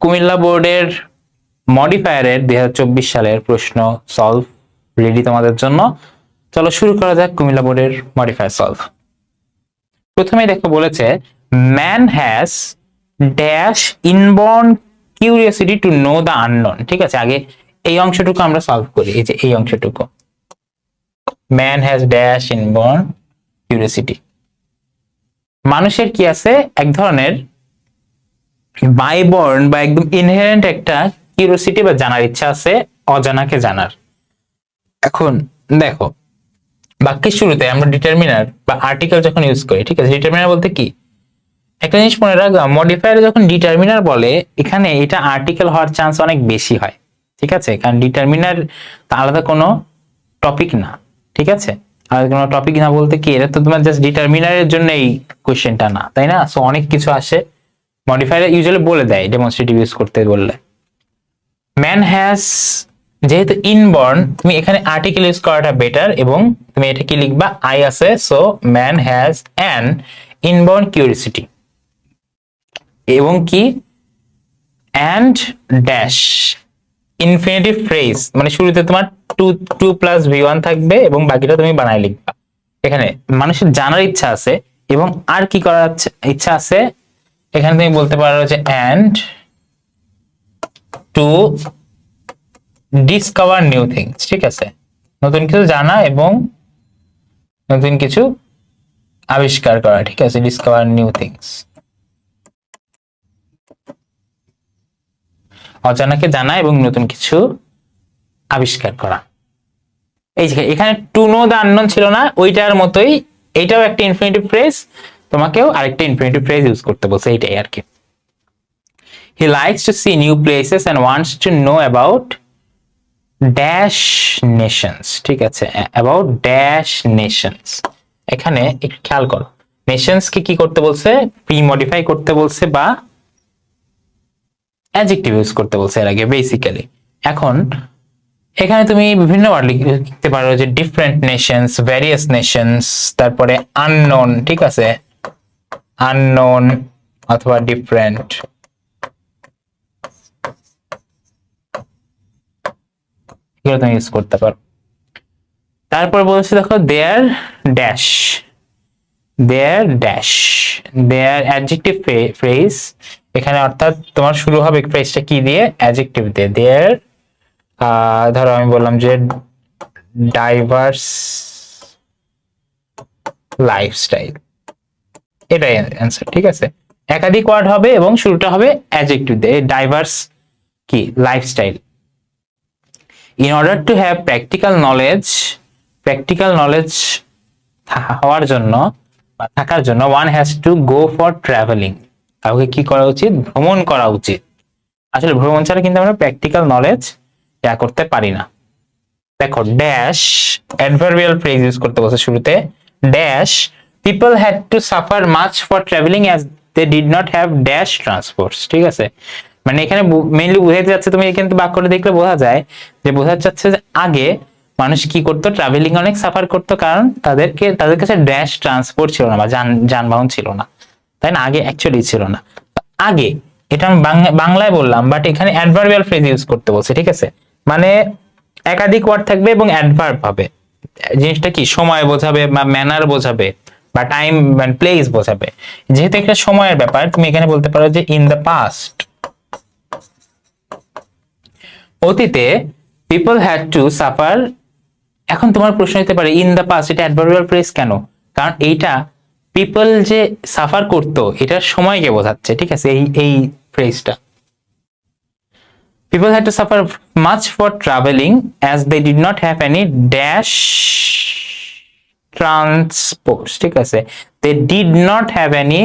কুমিল্লা বোর্ডের মডিফায়ারের দুই হাজার চব্বিশ সালের প্রশ্ন সলভ রেডি তোমাদের জন্য। চলো শুরু করা যাক কুমিল্লা বোর্ডের মডিফায়ার সলভ প্রথমে দেখো বলেছে man has dash inborn curiosity to know the unknown ঠিক আছে, আগে এই অংশটুকু আমরা সলভ করি, এই যে এই অংশটুকু। Man has dash inborn curiosity মানুষের কি আছে? এক ধরনের বাইবর্ন বা একদম ইনহেরেন্ট একটা কিউরিয়াসিটি বা জানার ইচ্ছা আছে, অজানাকে জানার। এখন দেখো, বাক্যের শুরুতে আমরা ডিটারমিনার বা আর্টিকেল যখন ইউজ করি, ঠিক আছে? ডিটারমিনার বলতে কি? একটা জিনিস মনে রাখবা মডিফায়ার যখন ডিটারমিনার বলে, এখানে এটা আর্টিকেল হওয়ার চান্স অনেক বেশি হয়, ঠিক আছে? কারণ ডিটারমিনার আলাদা কোনো টপিক না, ঠিক আছে? আলাদা কোনো টপিক না বলতে কি, এটা তো তোমার জাস্ট ডিটারমিনারের জন্য এই কোয়েশ্চেনটা না, তাই না? সো অনেক কিছু আসে মডিফায়ার ইউজুয়ালি বলে দেয় ডেমনস্ট্রেটিভ ইউজ করতে বললে। ম্যান হ্যাজ যেহেতু ইনবর্ন তুমি এখানে আর্টিকেল ইউজ করাটা বেটার এবং তুমি এটা কি লিখবা? আই আছে so man has an inborn curiosity এবং কি? অ্যান্ড ড্যাশ ইনফিনিটিভ ফ্রেজ মানে শুরুতে তোমার to to plus V one থাকবে এবং বাকিটা তুমি বানায় লিখবা। এখানে মানুষের জানার ইচ্ছা আছে এবং আর কি করার ইচ্ছা- ইচ্ছা আছে? এখানে তুমি বলতে পারো যে and to discover new things ঠিক আছে? নতুন কিছু জানা এবং নতুন কিছু আবিষ্কার করা, ঠিক আছে? ডিসকভার নিউ থিংস অজানাকে জানা এবং নতুন কিছু আবিষ্কার করা। এই যে এখানে টু নো দা আননোন ছিল না, ওইটার মতোই, এটাও একটা ইনফিনিটিভ ফ্রেজ তোমাকেও আরেকটা ইনফিনিটিভ ফ্রেজ ইউজ করতে বলছে, এইটাই আর কি। He likes to see new places and wants to know about dash nations ঠিক আছে? অ্যাবাউট ড্যাশ নেশনস এখানে একটু খেয়াল করো। নেশনস কে করতে বলছে? প্রি মডিফাই করতে বলছে বা অ্যাডজেক্টিভ ইউজ করতে বলছে এর আগে বেসিক্যালি এখন, এখানে তুমি বিভিন্ন ওয়ার্ড লিখতে পারো যে ডিফারেন্ট নেশনস ভ্যারিয়াস নেশনস তারপরে আননোন ঠিক আছে? আননোন অথবা ডিফারেন্ট এগুলো তুমি ইউজ করতে পারো। তারপর বলছে দেখো there dash there dash there adjective phrase এখানে অর্থাৎ তোমার শুরু হবে ফ্রেজটা কি দিয়ে? অ্যাডজেক্টিভ দিয়ে। দেয়ার ধরো আমি বললাম যে ডাইভার্স লাইফস্টাইল এটাই অ্যান্সার ঠিক আছে? একাধিক ওয়ার্ড হবে এবং শুরুটা হবে অ্যাডজেক্টিভ দিয়ে ডাইভার্স কি? Lifestyle in order to have practical knowledge practical knowledge হওয়ার জন্য বা থাকার জন্য one has to go for travelling কাউকে কি করা উচিত? ভ্রমণ করা উচিত। আসলে ভ্রমণ ছাড়া কিন্তু আমরা প্র্যাকটিক্যাল নলেজ যা করতে পারি না। দেখো ড্যাশ অ্যাডভার্বিয়াল ফ্রেজ ইউজ করতে বলছে শুরুতে dash people had to suffer much for travelling as they did not have dash transports ঠিক আছে? মানে এখানে মেইনলি বোঝাতে যাচ্ছে তুমি কিন্তু বাক্যটা দেখলে বোঝা যায় যে বোঝা যাচ্ছে যে আগে মানুষ কি করতো? ট্রাভেলিং অনেক সাফার করতো কারণ তাদেরকে, তাদের কাছে ড্যাশ ট্রান্সপোর্ট ছিল না বা যান, যানবাহন ছিল না। তাই না? আগে অ্যাকচুয়ালি ছিল না। আগে, এটা আমি বাংলায় বললাম বাট এখানে অ্যাডভার্বিয়াল ফ্রেজ ইউজ করতে বলছে, ঠিক আছে? মানে একাধিক ওয়ার্ড থাকবে এবং অ্যাডভার্ব হবে। জিনিসটা কি? সময় বোঝাবে বা ম্যানার বোঝাবে। বা টাইম প্লেস বোঝাবে। যেহেতু একটা সময়ের ব্যাপার, তুমি এখানে বলতে পারো যে ইন দ্য পাস্ট অতীতে পিপল হ্যাড টু সাফার এখন তোমার প্রশ্ন হতে পারে ইন দ্য পাস্ট এটা অ্যাডভার্বিয়াল ফ্রেজ কেন? কারণ এইটা পিপল যে সাফার করতো, এটার সময়কে বোঝাচ্ছে, ঠিক আছে? এই এই ফ্রেজটা people had to suffer much for traveling as they did not have any dash transports ঠিক আছে? They did not have any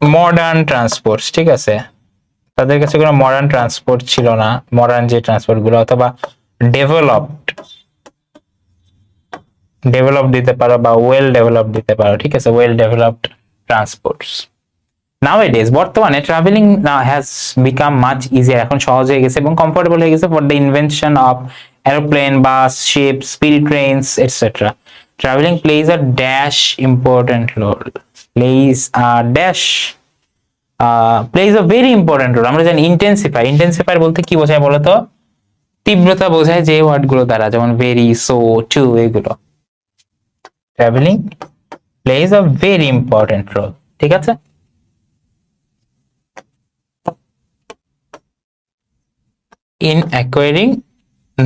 modern transports ঠিক আছে? তাদের কাছে কোনো মডার্ন ট্রান্সপোর্ট ছিল না মডার্ন যে ট্রান্সপোর্টগুলো অথবা ডেভেলপড ডেভেলপ দিতে পারো বা ওয়েল ডেভেলপ দিতে পারো, ঠিক আছে? ওয়েল ডেভেলপড ট্রান্সপোর্টস নাওএডেজ বর্তমানে travelling has become much easier এখন সহজ হয়ে গেছে এবং কমফোর্টেবল হয়ে গেছে for the invention of aeroplane bus ship speed trains etcetera travelling plays a dash important role plays a dash plays a very important role আমরা জানি ইন্টেন্সিফাই ইন্টেন্সিফায়ার বলতে কি বোঝায় বলতো? তীব্রতা বোঝায় যে ওয়ার্ডগুলো দ্বারা, যেমন ভেরি সো টু এগুলো। Travelling plays a very important role ঠিক আছে? ইন অ্যাকোয়ারিং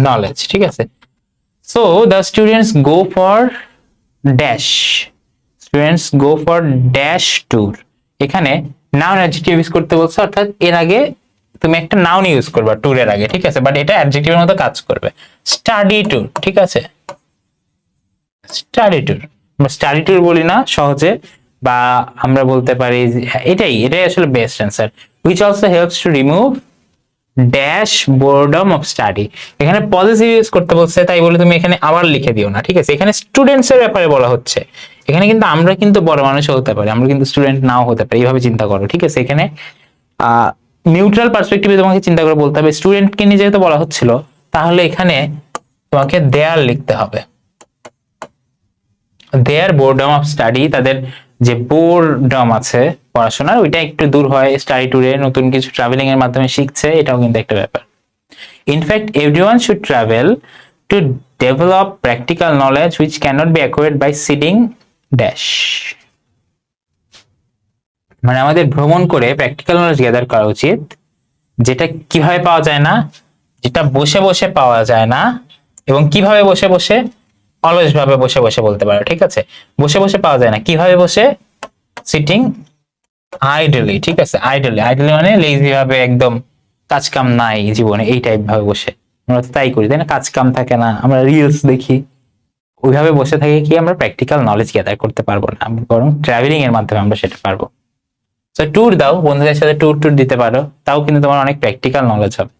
নলেজ ঠিক আছে? So the students go for dash students go for dash tour এখানে নাউন অ্যাডজেক্টিভ ইউজ করতে বলছে, অর্থাৎ এর আগে তুমি একটা নাউন ইউজ করবা ট্যুরের আগে, ঠিক আছে? বাট এটা অ্যাডজেক্টিভের মতো কাজ করবে। স্টাডি ট্যুর ঠিক আছে? স্টাডি ট্যুর আমরা স্টাডি ট্যুর বলি না, সহজে, বা আমরা বলতে পারি এটাই এটাই আসলে best answer which also helps to remove dash boredom of study এখানে পজিটিভ ইউজ করতে বলছে, তাই বলে তুমি এখানে আবার লিখে দিও না, ঠিক আছে? এখানে স্টুডেন্টস এর ব্যাপারে বলা হচ্ছে। এখানে কিন্তু আমরা কিন্তু বড় মানুষ হতে পারি, আমরা কিন্তু স্টুডেন্ট নাও হতে পারি, এইভাবে চিন্তা করো, ঠিক আছে? এখানে নিউট্রাল পার্সপেক্টিভে তোমাকে চিন্তা করে বলতে হবে স্টুডেন্টকে নিয়ে যেহেতু বলা হচ্ছিল, তাহলে এখানে তোমাকে দেয়ার লিখতে হবে। দেয়ার বোর্ডম অফ স্টাডি তাদের যে বোর্ডম আছে পড়াশোনার ওইটা একটু দূর হয় স্টাডি ট্যুরে নতুন কিছু ট্রাভেলিং এর মাধ্যমে শিখছে, এটাও কিন্তু একটা ব্যাপার। In fact everyone should travel to develop practical knowledge which cannot be acquired by sitting dash মানে আমাদের ভ্রমণ করে প্র্যাকটিক্যাল নলেজ গ্যাদার করা উচিত, যেটা কীভাবে পাওয়া যায় না, যেটা বসে বসে পাওয়া যায় না, এবং কীভাবে বসে বসে অলস ভাবে বসে বসে বলতে পারো, ঠিক আছে? বসে বসে পাওয়া যায় না, কীভাবে বসে সিটিং আইডলি ঠিক আছে আইডলি আইডলি মানে লেজি ভাবে একদম কাজ কাম নাই জীবনে, এই টাইপ ভাবে বসে। আমরা তাই করি, তাই না? কাজ কাম থাকে না, আমরা রিলস দেখি। ওইভাবে বসে থাকে কি আমরা প্র্যাকটিক্যাল নলেজ গ্যাদার করতে পারব না, বরং ট্রাভেলিং এর মাধ্যমে আমরা সেটা পারব। তো ট্যুর দাও, বন্ধুদের সাথে ট্যুর ট্যুর দিতে পারো, তাও কিন্তু তোমার অনেক প্র্যাকটিক্যাল নলেজ হবে।